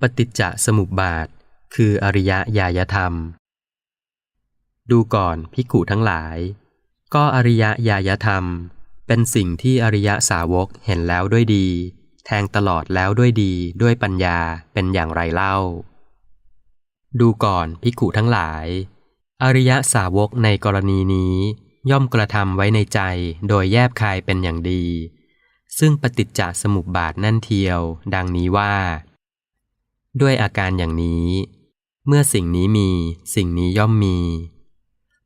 ปฏิจจสมุปบาท คืออริยญาณธรรม ดูก่อนพิกุทั้งหลาย ก็อริยญาณธรรม เป็นสิ่งที่อริยสาวกเห็นแล้วด้วยดี แทงตลอดแล้วด้วยดีด้วยปัญญาเป็นอย่างไรเล่า ดูก่อนพิกุทั้งหลาย อริยสาวกในกรณีนี้ ย่อมกระทำไว้ในใจโดยแยบคายเป็นอย่างดี ซึ่งปฏิจจสมุปบาทนั่นเทียว ดังนี้ว่า ด้วยอาการอย่างนี้ เมื่อสิ่งนี้มี สิ่งนี้ย่อมมี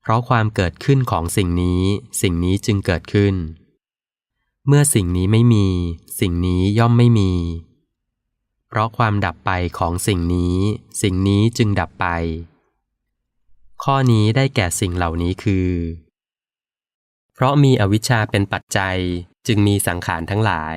เพราะความเกิดขึ้นของสิ่งนี้ สิ่งนี้จึงเกิดขึ้น เมื่อสิ่งนี้ไม่มี สิ่งนี้ย่อมไม่มี เพราะความดับไปของสิ่งนี้ สิ่งนี้จึงดับไป ข้อนี้ได้แก่สิ่งเหล่านี้คือ เพราะมีอวิชชาเป็นปัจจัยจึงมีสังขารทั้งหลาย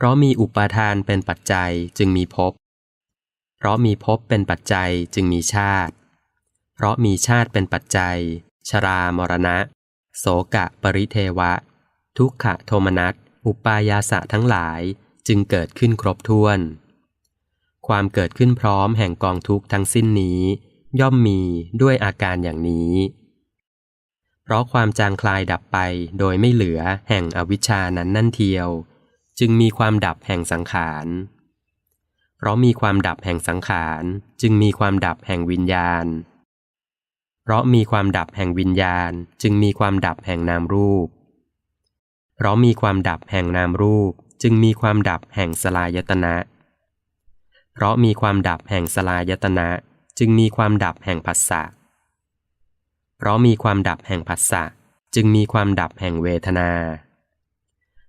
เพราะมีอุปาทานเป็นปัจจัยจึงมีภพ เพราะมีภพเป็นปัจจัยจึงมีชาติ เพราะมีชาติเป็นปัจจัย ชรามรณะ โสกะปริเทวะ ทุกขะโทมนัส อุปายาสะทั้งหลายจึงเกิดขึ้นครบถ้วน ความเกิดขึ้นพร้อมแห่งกองทุกข์ทั้งสิ้นนี้ ย่อมมีด้วยอาการอย่างนี้ เพราะความจางคลายดับไปโดยไม่เหลือแห่งอวิชชานั้นนั่นเทียว จึงมีความดับแห่งสังขาร เพราะมีความดับแห่งสังขาร จึงมีความดับแห่งวิญญาณ เพราะมีความดับแห่งวิญญาณ จึงมีความดับแห่งนามรูป เพราะมีความดับแห่งนามรูป จึงมีความดับแห่งสลายตนะ เพราะมีความดับแห่งสลายตนะ จึงมีความดับแห่งผัสสะ เพราะมีความดับแห่งผัสสะ จึงมีความดับแห่งเวทนา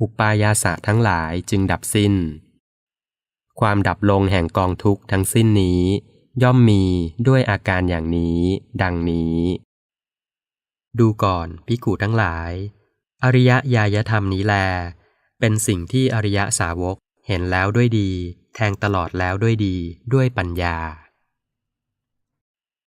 อุปายาสะทั้งหลายจึงดับสิ้น ความดับลงแห่งกองทุกข์ทั้งสิ้นนี้ ย่อมมีด้วยอาการอย่างนี้ ดังนี้ ดูก่อนพิกูทั้งหลาย อริยญาณธรรมนี้แล เป็นสิ่งที่อริยสาวกเห็นแล้วด้วยดี แทงตลอดแล้วด้วยดีด้วยปัญญา